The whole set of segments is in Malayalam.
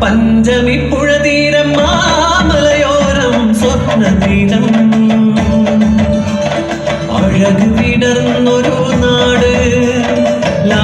പഞ്ചമി പുഴ തീരം മാമലയോരം സ്വപ്ന തീരം അഴക് വിടർന്നൊരു നാട് ലാ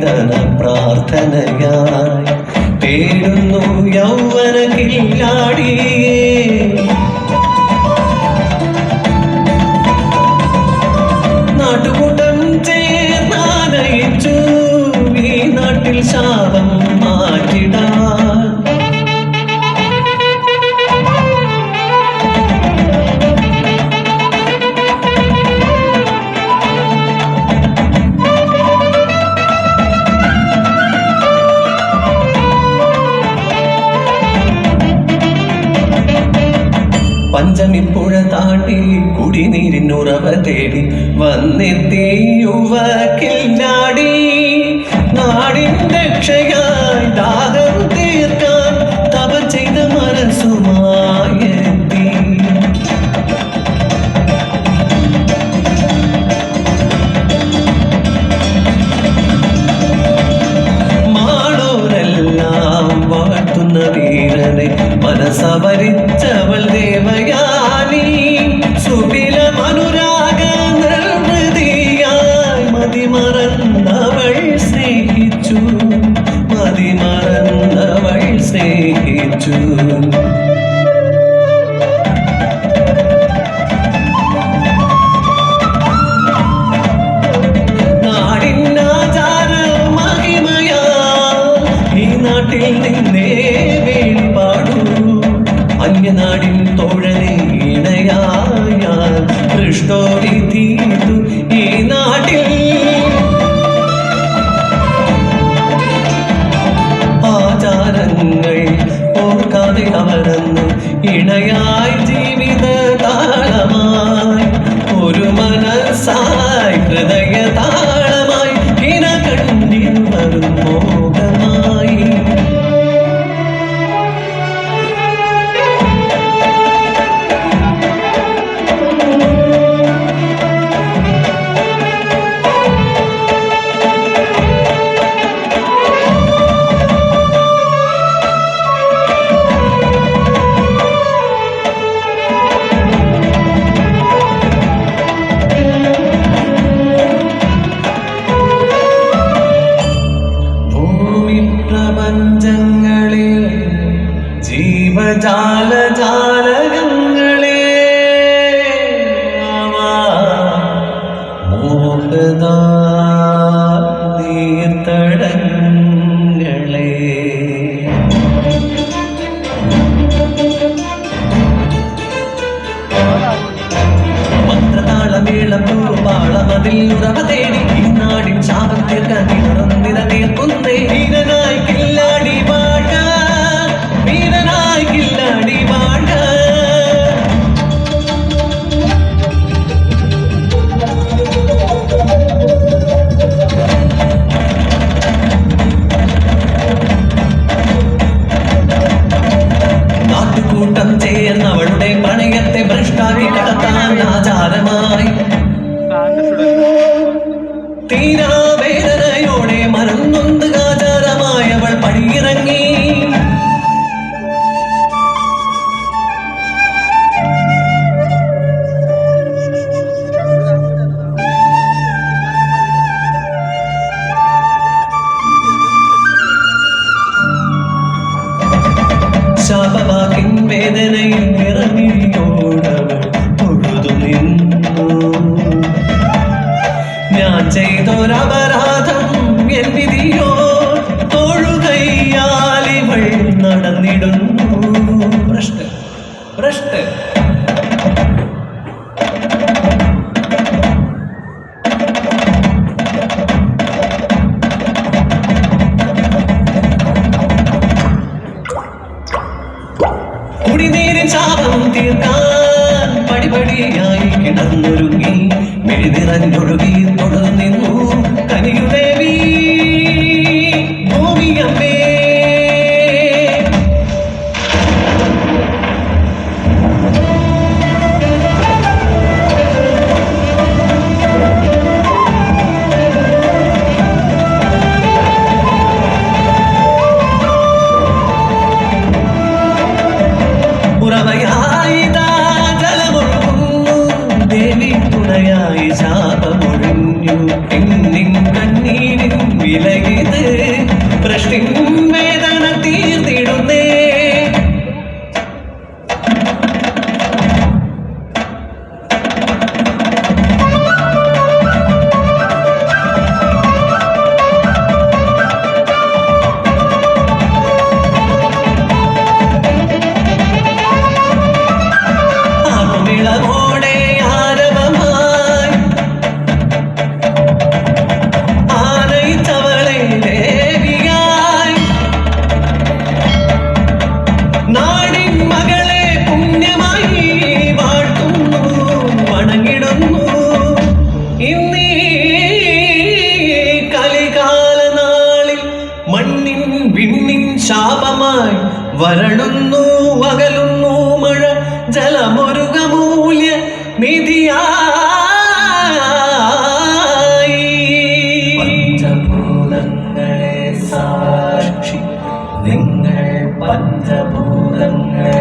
വേദന പ്രാർത്ഥനയായി തേടുന്നു യൗവന കില്ലാടിയേ നാട്ടുകൂട്ടം ചേർന്നാനയിച്ചു ഈ നാട്ടിൽ ശാപം മാറ്റിടാൻ പഞ്ചമിപ്പുഴ താണ്ടി കുടിനീരിനുറവ തേടി വന്നെത്തി യുവക്കില്ലാടി നാടിൻ രക്ഷയായി നാട്ടിൽ നിന്നേ വേളിപാടൂ അന്യനാടിൻ തോഴനെ ഇണയായ തീർത്തു ഈ നാട്ടിൽ. ആചാരങ്ങൾ ഓർക്കാതെ അമരന്നു ഇണയായി പ്രപഞ്ചങ്ങളിൽ ജീവജാലജാലകം വേദനയിൽ നിന്നു. ഞാൻ ചെയ്തൊരപരാധം ഭാവമായി വരളുന്നു അകലുന്നു മഴ ജലമൊരുകമൂല്യ മൂല്യ നിധിയായി. സാക്ഷി നിങ്ങൾ പഞ്ചഭൂതങ്ങളെ